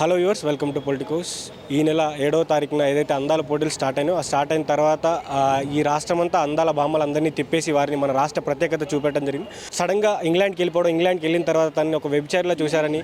Hello yours welcome to Politicos. ఈ నెల ఏడవ తారీఖున ఏదైతే అందాల పోటీలు స్టార్ట్ అయినాయో ఆ స్టార్ట్ అయిన తర్వాత ఈ రాష్ట్రం అంతా అందాల బామ్మలందరినీ తిప్పేసి వారిని మన రాష్ట్ర ప్రత్యేకత చూపెట్టడం జరిగింది. సడన్గా ఇంగ్లాండ్కి వెళ్ళిపోవడం ఇంగ్లాండ్కి వెళ్ళిన తర్వాత తనని ఒక వెబ్సైట్లో చూశారని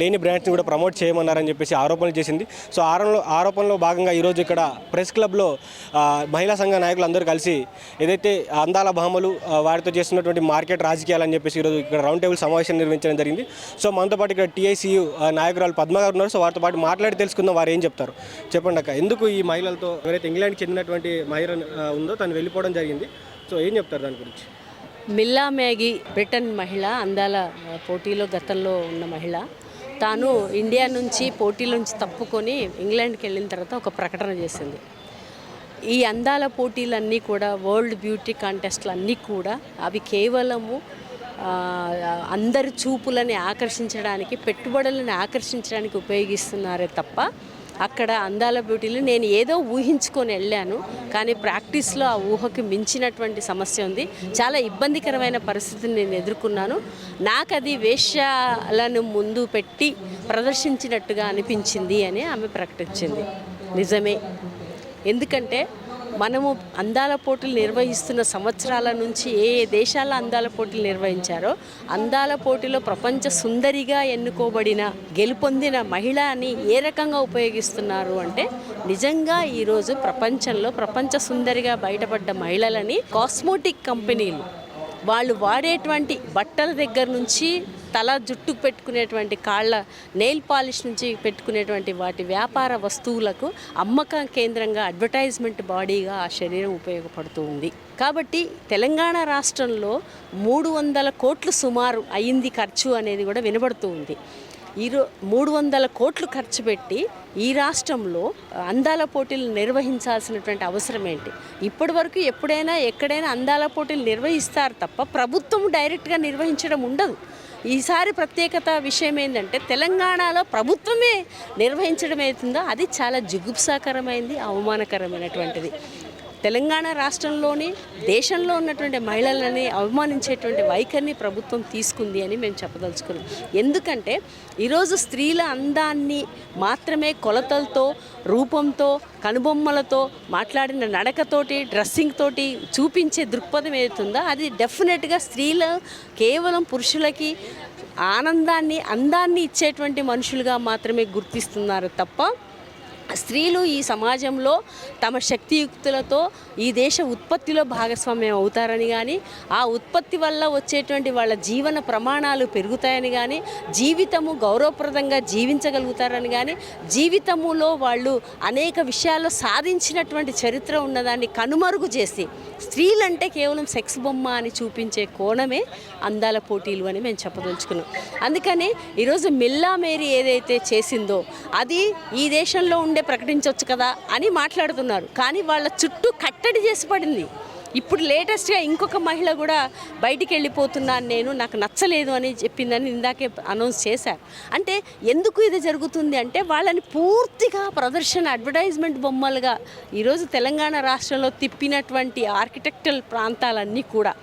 లేని బ్రాండ్స్ని కూడా ప్రమోట్ చేయమన్నారని చెప్పేసి ఆరోపణలు చేసింది. సో ఆరోపణలో ఆరోపణలో భాగంగా ఈరోజు ఇక్కడ ప్రెస్ క్లబ్లో మహిళా సంఘ నాయకులు అందరూ కలిసి ఏదైతే అందాల భామలు వారితో చేస్తున్నటువంటి మార్కెట్ రాజకీయాలు అని చెప్పేసి ఈరోజు ఇక్కడ రౌండ్ టేబుల్ సమావేశం నిర్వహించడం జరిగింది. సో మనతో పాటు ఇక్కడ టీఐసీయు నాయకురాలు పద్మగారు ఉన్నారు సో వారితో పాటు మాట్లాడి తెలుసుకుందాం వారు ఏం చెప్తారు. చెప్పండి అక్క ఎందుకు ఈ మహిళలతో ఎవరైతే ఇంగ్లాండ్కి చెందినటువంటి మహిళ ఉందో తను వెళ్ళిపోవడం జరిగింది. సో ఏం చెప్తారు దాని గురించి? మిల్లా మ్యాగీ బ్రిటన్ మహిళ అందాల పోటీలో గతంలో ఉన్న మహిళ. తాను ఇండియా నుంచి పోటీల నుంచి తప్పుకొని ఇంగ్లాండ్కి వెళ్ళిన తర్వాత ఒక ప్రకటన చేసింది. ఈ అందాల పోటీలన్నీ కూడా వరల్డ్ బ్యూటీ కాంటెస్ట్లు అన్నీ కూడా అవి కేవలము అందరి చూపులని ఆకర్షించడానికి పెట్టుబడులను ఆకర్షించడానికి ఉపయోగిస్తున్నారే తప్ప అక్కడ అందాల బ్యూటీలు నేను ఏదో ఊహించుకొని వెళ్ళాను కానీ ప్రాక్టీస్లో ఆ ఊహకి మించినటువంటి సమస్య ఉంది. చాలా ఇబ్బందికరమైన పరిస్థితిని నేను ఎదుర్కొన్నాను. నాకు అది వేష్యాలను ముందు పెట్టి ప్రదర్శించినట్టుగా అనిపించింది అని ఆమె ప్రకటించింది. నిజమే. ఎందుకంటే మనము అందాల పోటీలు నిర్వహిస్తున్న సంవత్సరాల నుంచి ఏ ఏ దేశాల అందాల పోటీలు నిర్వహించారో అందాల పోటీలో ప్రపంచ సుందరిగా ఎన్నుకోబడిన గెలుపొందిన మహిళ అని ఏ రకంగా ఉపయోగిస్తున్నారు అంటే నిజంగా ఈరోజు ప్రపంచంలో ప్రపంచ సుందరిగా బయటపడ్డ మహిళలని కాస్మోటిక్ కంపెనీలు వాళ్ళు వాడేటువంటి బట్టల దగ్గర నుంచి తల జుట్టుకు పెట్టుకునేటువంటి కాళ్ళ నెయిల్ పాలిష్ నుంచి పెట్టుకునేటువంటి వాటి వ్యాపార వస్తువులకు అమ్మక కేంద్రంగా అడ్వర్టైజ్మెంట్ బాడీగా ఆ శరీరం ఉపయోగపడుతూ ఉంది. కాబట్టి తెలంగాణ రాష్ట్రంలో మూడు వందల కోట్లు సుమారు అయింది ఖర్చు అనేది కూడా వినబడుతూ ఉంది. ఈరో మూడు వందల కోట్లు ఖర్చు పెట్టి ఈ రాష్ట్రంలో అందాల పోటీలు నిర్వహించాల్సినటువంటి అవసరం ఏంటి? ఇప్పటి వరకు ఎప్పుడైనా ఎక్కడైనా అందాల పోటీలు నిర్వహిస్తారు తప్ప ప్రభుత్వం డైరెక్ట్గా నిర్వహించడం ఉండదు. ఈసారి ప్రత్యేకత విషయం ఏంటంటే తెలంగాణలో ప్రభుత్వమే నిర్వహించడం అవుతుందో అది చాలా జుగుప్సాకరమైంది అవమానకరమైనటువంటిది. తెలంగాణ రాష్ట్రంలోని దేశంలో ఉన్నటువంటి మహిళలని అవమానించేటువంటి వైఖరిని ప్రభుత్వం తీసుకుంది అని మేము చెప్పదలుచుకున్నాం. ఎందుకంటే ఈరోజు స్త్రీల అందాన్ని మాత్రమే కొలతలతో రూపంతో కనుబొమ్మలతో మాట్లాడిన నడకతోటి డ్రెస్సింగ్ తోటి చూపించే దృక్పథం ఏదైతుందో అది డెఫినెట్గా స్త్రీలు కేవలం పురుషులకి ఆనందాన్ని అందాన్ని ఇచ్చేటువంటి మనుషులుగా మాత్రమే గుర్తిస్తున్నారు తప్ప స్త్రీలు ఈ సమాజంలో తమ శక్తియుక్తులతో ఈ దేశ ఉత్పత్తిలో భాగస్వామ్యం అవుతారని కానీ ఆ ఉత్పత్తి వల్ల వచ్చేటువంటి వాళ్ళ జీవన ప్రమాణాలు పెరుగుతాయని కానీ జీవితము గౌరవప్రదంగా జీవించగలుగుతారని కానీ జీవితములో వాళ్ళు అనేక విషయాల్లో సాధించినటువంటి చరిత్ర ఉన్నదాన్ని కనుమరుగు చేసి స్త్రీలంటే కేవలం సెక్స్ బొమ్మ అని చూపించే కోణమే అందాల పోటీలు అని మేము చెప్పదలుచుకున్నాం. అందుకని ఈరోజు మిల్లా మేరీ ఏదైతే చేసిందో అది ఈ దేశంలో ఉండే ప్రకటించవచ్చు కదా అని మాట్లాడుతున్నారు. కానీ వాళ్ళ చుట్టూ కట్టడి చేసి పడింది. ఇప్పుడు లేటెస్ట్గా ఇంకొక మహిళ కూడా బయటికి వెళ్ళిపోతున్నాను నేను నాకు నచ్చలేదు అని చెప్పిందని ఇందాకే అనౌన్స్ చేశారు. అంటే ఎందుకు ఇది జరుగుతుంది అంటే వాళ్ళని పూర్తిగా ప్రదర్శన అడ్వర్టైజ్మెంట్ బొమ్మలుగా ఈరోజు తెలంగాణ రాష్ట్రంలో తిప్పినటువంటి ఆర్కిటెక్టల్ ప్రాంతాలన్నీ కూడా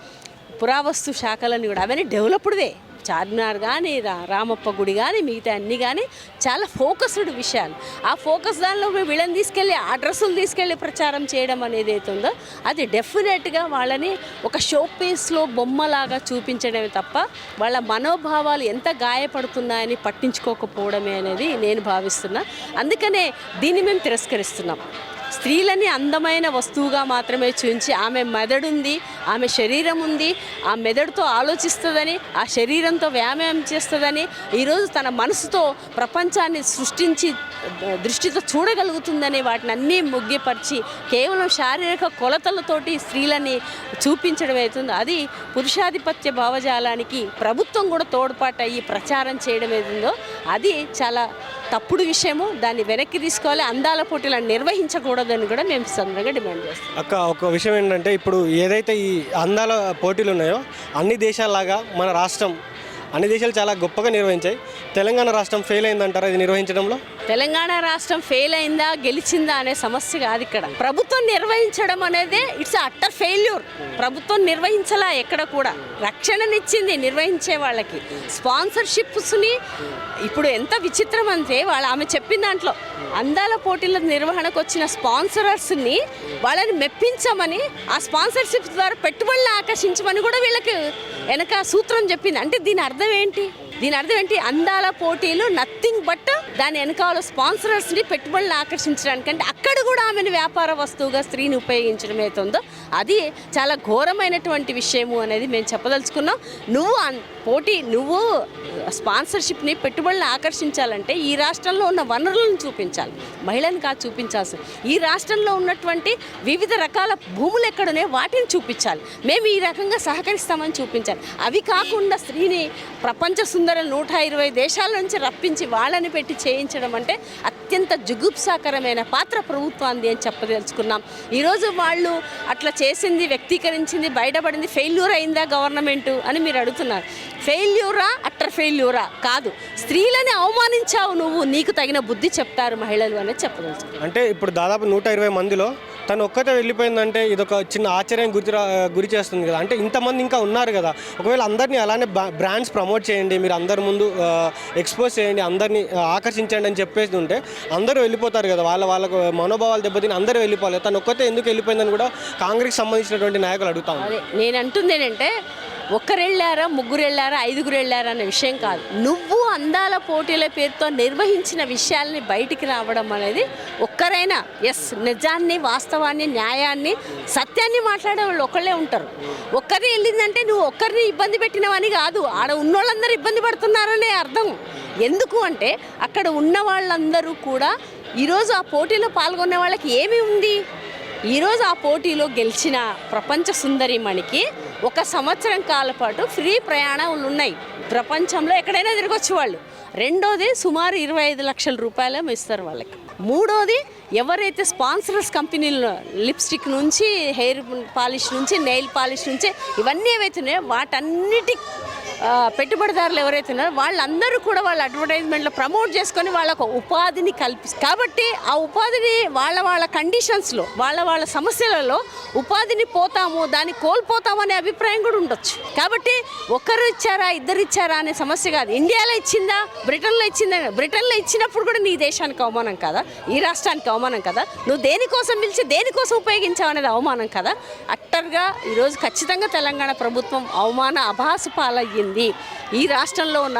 పురావస్తు శాఖలన్నీ కూడా అవన్నీ డెవలప్డ్వే. చార్మినార్ కానీ రా రామప్ప గుడి కానీ మిగతా అన్నీ కానీ చాలా ఫోకస్డ్ విషయాలు. ఆ ఫోకస్ దానిలో వీళ్ళని తీసుకెళ్ళి ఆ డ్రెస్సులు తీసుకెళ్ళి ప్రచారం చేయడం అనేది అవుతుందో అది డెఫినెట్గా వాళ్ళని ఒక షో పీస్లో బొమ్మలాగా చూపించడమే తప్ప వాళ్ళ మనోభావాలు ఎంత గాయపడుతున్నాయని పట్టించుకోకపోవడమే అనేది నేను భావిస్తున్నా. అందుకనే దీన్ని మేము తిరస్కరిస్తున్నాం. స్త్రీలని అందమైన వస్తువుగా మాత్రమే చూపించి ఆమె మెదడుంది ఆమె శరీరం ఉంది ఆ మెదడుతో ఆలోచిస్తుందని ఆ శరీరంతో వ్యాయామం చేస్తుందని ఈరోజు తన మనసుతో ప్రపంచాన్ని సృష్టించి దృష్టితో చూడగలుగుతుందని వాటిని అన్నీ ముగ్గిపరిచి కేవలం శారీరక కొలతలతోటి స్త్రీలని చూపించడం అవుతుంది. అది పురుషాధిపత్య భావజాలానికి ప్రభుత్వం కూడా తోడ్పాటు అయ్యి ప్రచారం చేయడం ఏతుందో అది చాలా తప్పుడు విషయము దాన్ని వెనక్కి తీసుకోవాలి అందాల పోటీలు నిర్వహించకూడదని కూడా మేము సందర్భంగా డిమాండ్ చేస్తాం అక్క ఒక విషయం ఏంటంటే ఇప్పుడు ఏదైతే ఈ అందాల పోటీలు ఉన్నాయో అన్ని దేశాల్లాగా మన రాష్ట్రం అన్ని దేశాలు చాలా గొప్పగా నిర్వహించాయి. తెలంగాణ రాష్ట్రం ఫెయిల్ అయిందంటారా ఇది నిర్వహించడంలో? తెలంగాణ రాష్ట్రం ఫెయిల్ అయిందా గెలిచిందా అనే సమస్య కాదు ఇక్కడ. ప్రభుత్వం నిర్వహించడం అనేది ఇట్స్ అట్టర్ ఫెయిల్యూర్ ప్రభుత్వం నిర్వహించలా ఎక్కడ కూడా. రక్షణనిచ్చింది నిర్వహించే వాళ్ళకి. స్పాన్సర్షిప్స్ని ఇప్పుడు ఎంత విచిత్రం అంటే వాళ్ళ ఆమె చెప్పిన దాంట్లో అందాల పోటీల నిర్వహణకు వచ్చిన స్పాన్సరర్స్ని వాళ్ళని మెప్పించమని ఆ స్పాన్సర్షిప్ ద్వారా పెట్టుబడులు ఆకర్షించమని కూడా వీళ్ళకి వెనక సూత్రం చెప్పింది. అంటే దీని అర్థం ఏంటి? దీని అర్థం ఏంటి? అందాల పోటీలు నథింగ్ బట్ దాని వెనకాల స్పాన్సరర్స్ని పెట్టుబడులు ఆకర్షించడానికి అంటే అక్కడ కూడా ఆమెను వ్యాపార వస్తువుగా స్త్రీని ఉపయోగించడం అవుతుందో అది చాలా ఘోరమైనటువంటి విషయము అనేది మేము చెప్పదలుచుకున్నాం. నువ్వు అన్- పోటీ నువ్వు స్పాన్సర్షిప్ని పెట్టుబడులను ఆకర్షించాలంటే ఈ రాష్ట్రంలో ఉన్న వనరులను చూపించాలి. మహిళని కాదు చూపించాల్సి ఈ రాష్ట్రంలో ఉన్నటువంటి వివిధ రకాల భూములు ఎక్కడనే వాటిని చూపించాలి. మేము ఈ రకంగా సహకరిస్తామని చూపించాలి. అవి కాకుండా స్త్రీని ప్రపంచ సుందర నూట ఇరవై దేశాల నుంచి రప్పించి వాళ్ళని పెట్టి చేయించడం అంటే అత్యంత జుగుప్సాకరమైన పాత్ర ప్రభుత్వాన్ని అని చెప్పదలుచుకున్నాం. ఈరోజు వాళ్ళు అట్లా చేసింది వ్యక్తీకరించింది బయటపడింది ఫెయిల్యూర్ అయిందా గవర్నమెంట్ అని మీరు అడుగుతున్నారు. ఫెయిల్యూరా అట్టర్ ఫెయిల్యూరా? కాదు. స్త్రీలని అవమానించావు నువ్వు నీకు తగిన బుద్ధి చెప్తారు మహిళలు అనేది చెప్పదలుచుకున్నాను అంటే ఇప్పుడు దాదాపు నూట ఇరవై మందిలో తను ఒక్కతే వెళ్ళిపోయిందంటే ఇది ఒక చిన్న ఆశ్చర్యం గురి గురి చేస్తుంది కదా. అంటే ఇంతమంది ఇంకా ఉన్నారు కదా. ఒకవేళ అందరినీ అలానే బ్రాండ్స్ ప్రమోట్ చేయండి మీరు అందరి ముందు ఎక్స్పోజ్ చేయండి అందరినీ ఆకర్షించండి అని చెప్పేసి ఉంటే అందరూ వెళ్ళిపోతారు కదా. వాళ్ళ వాళ్ళకు మనోభావాలు దెబ్బతిని అందరూ వెళ్ళిపోవాలి. తను ఒక్కతే ఎందుకు వెళ్ళిపోయిందని కూడా కాంగ్రెస్ సంబంధించినటువంటి నాయకులు అడుగుతాం నేను అంటుంది ఏంటంటే ఒక్కరు వెళ్ళారా ముగ్గురు వెళ్ళారా ఐదుగురు వెళ్ళారా అనే విషయం కాదు. నువ్వు అందాల పోటీల పేరుతో నిర్వహించిన విషయాల్ని బయటికి రావడం అనేది ఒక్కరైనా ఎస్ నిజాన్ని వాస్తవం వాస్తవాన్ని న్యాయాన్ని సత్యాన్ని మాట్లాడే వాళ్ళు ఒకళ్ళే ఉంటారు. ఒక్కరి వెళ్ళిందంటే నువ్వు ఒక్కరిని ఇబ్బంది పెట్టినవని కాదు. ఆడ ఉన్నోళ్ళందరూ ఇబ్బంది పడుతున్నారనే అర్థం. ఎందుకు అంటే అక్కడ ఉన్న వాళ్ళందరూ కూడా ఈరోజు ఆ పోటీలో పాల్గొనే వాళ్ళకి ఏమి ఉంది? ఈరోజు ఆ పోటీలో గెలిచిన ప్రపంచ సుందరిమణికి ఒక సంవత్సరం కాల పాటు ఫ్రీ ప్రయాణాలు ఉన్నాయి. ప్రపంచంలో ఎక్కడైనా తిరగొచ్చు వాళ్ళు. రెండోది సుమారు ఇరవై ఐదు లక్షల రూపాయలు ఇస్తారు వాళ్ళకి. మూడోది ఎవరైతే స్పాన్సర్స్ కంపెనీలు లిప్స్టిక్ నుంచి హెయిర్ పాలిష్ నుంచి నెయిల్ పాలిష్ నుంచి ఇవన్నీ ఏవైతున్నాయో వాటన్నిటి పెట్టుబడిదారులు ఎవరైతే ఉన్నారో వాళ్ళందరూ కూడా వాళ్ళ అడ్వర్టైజ్మెంట్లో ప్రమోట్ చేసుకొని వాళ్ళకు ఉపాధిని కల్పిస్తారు కాబట్టి ఆ ఉపాధిని వాళ్ళ వాళ్ళ కండిషన్స్లో వాళ్ళ వాళ్ళ సమస్యలలో ఉపాధిని పోతాము దాన్ని కోల్పోతాము అనే అభిప్రాయం కూడా ఉండొచ్చు. కాబట్టి ఒకరు ఇచ్చారా ఇద్దరు ఇచ్చారా అనే సమస్య కాదు. ఇండియాలో ఇచ్చిందా బ్రిటన్లో ఇచ్చిందా బ్రిటన్లో ఇచ్చినప్పుడు కూడా నీ దేశానికి అవమానం కదా? ఈ రాష్ట్రానికి అవమానం కదా? నువ్వు దేనికోసం పిలిచి దేనికోసం ఉపయోగించావు అనేది అవమానం కదా? అట్టర్గా ఈరోజు ఖచ్చితంగా తెలంగాణ ప్రభుత్వం అవమాన అభాసు పాలయ్యింది. ఈ రాష్ట్రంలో ఉన్న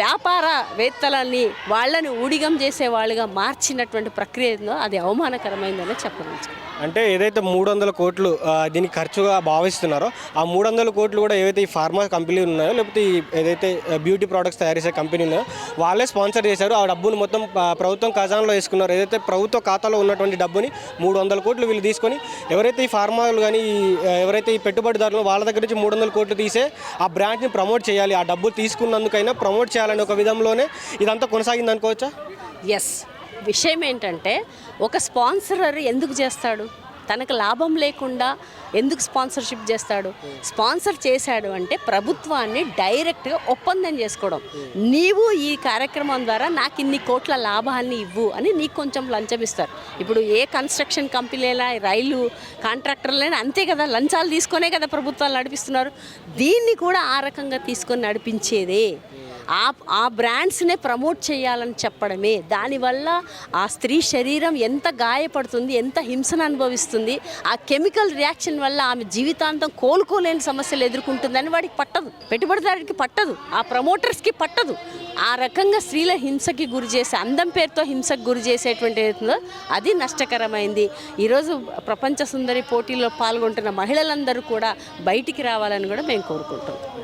వ్యాపారవేత్తలని వాళ్ళని ఊడిగం చేసే వాళ్ళుగా మార్చినటువంటి ప్రక్రియ అది అవమానకరమైందని చెప్పవచ్చు అంటే ఏదైతే మూడు వందల కోట్లు దీని ఖర్చుగా భావిస్తున్నారో ఆ మూడు వందల కోట్లు కూడా ఏవైతే ఈ ఫార్మా కంపెనీలు ఉన్నాయో లేకపోతే ఈ ఏదైతే బ్యూటీ ప్రోడక్ట్స్ తయారు చేసే కంపెనీ ఉన్నాయో వాళ్ళే స్పాన్సర్ చేశారు. ఆ డబ్బును మొత్తం ప్రభుత్వం ఖజానాలో వేసుకున్నారు. ఏదైతే ప్రభుత్వ ఖాతాలో ఉన్నటువంటి డబ్బుని మూడు వందల కోట్లు వీళ్ళు తీసుకొని ఎవరైతే ఈ ఫార్మాలు కానీ ఎవరైతే ఈ పెట్టుబడిదారులు వాళ్ళ దగ్గర నుంచి మూడు వందల కోట్లు తీసే ఆ బ్రాండ్ని ప్రమోట్ చేయాలి. ఆ డబ్బులు తీసుకున్నందుకైనా ప్రమోట్ చేయాలని ఒక విధంలోనే ఇదంతా కొనసాగింది అనుకోవచ్చా? ఎస్ విషయం ఏంటంటే ఒక స్పాన్సరర్ ఎందుకు చేస్తాడు? తనకు లాభం లేకుండా ఎందుకు స్పాన్సర్షిప్ చేస్తాడు? స్పాన్సర్ చేశాడు అంటే ప్రభుత్వాన్ని డైరెక్ట్గా ఒప్పందం చేసుకోవడం. నీవు ఈ కార్యక్రమం ద్వారా నాకు ఇన్ని కోట్ల లాభాన్ని ఇవ్వు అని నీకు కొంచెం లంచం ఇస్తారు ఇప్పుడు ఏ కన్స్ట్రక్షన్ కంపెనీలా రైలు కాంట్రాక్టర్లైనా అంతే కదా లంచాలు తీసుకొనే కదా ప్రభుత్వాలు నడిపిస్తున్నారు. దీన్ని కూడా ఆ రకంగా తీసుకొని నడిపించేదే. ఆ ఆ బ్రాండ్స్నే ప్రమోట్ చేయాలని చెప్పడమే. దానివల్ల ఆ స్త్రీ శరీరం ఎంత గాయపడుతుంది ఎంత హింసను అనుభవిస్తుంది ఆ కెమికల్ రియాక్షన్ వల్ల ఆమె జీవితాంతం కోలుకోలేని సమస్యలు ఎదుర్కొంటుందని వాడికి పట్టదు. పెట్టుబడిదారుడికి పట్టదు. ఆ ప్రమోటర్స్కి పట్టదు. ఆ రకంగా స్త్రీల హింసకి గురి చేసే అందం పేరుతో హింసకు గురి చేసేటువంటి ఏదో అది నష్టకరమైంది. ఈరోజు ప్రపంచ సుందరి పోటీలో పాల్గొంటున్న మహిళలందరూ కూడా బయటికి రావాలని కూడా మేము కోరుకుంటున్నాం.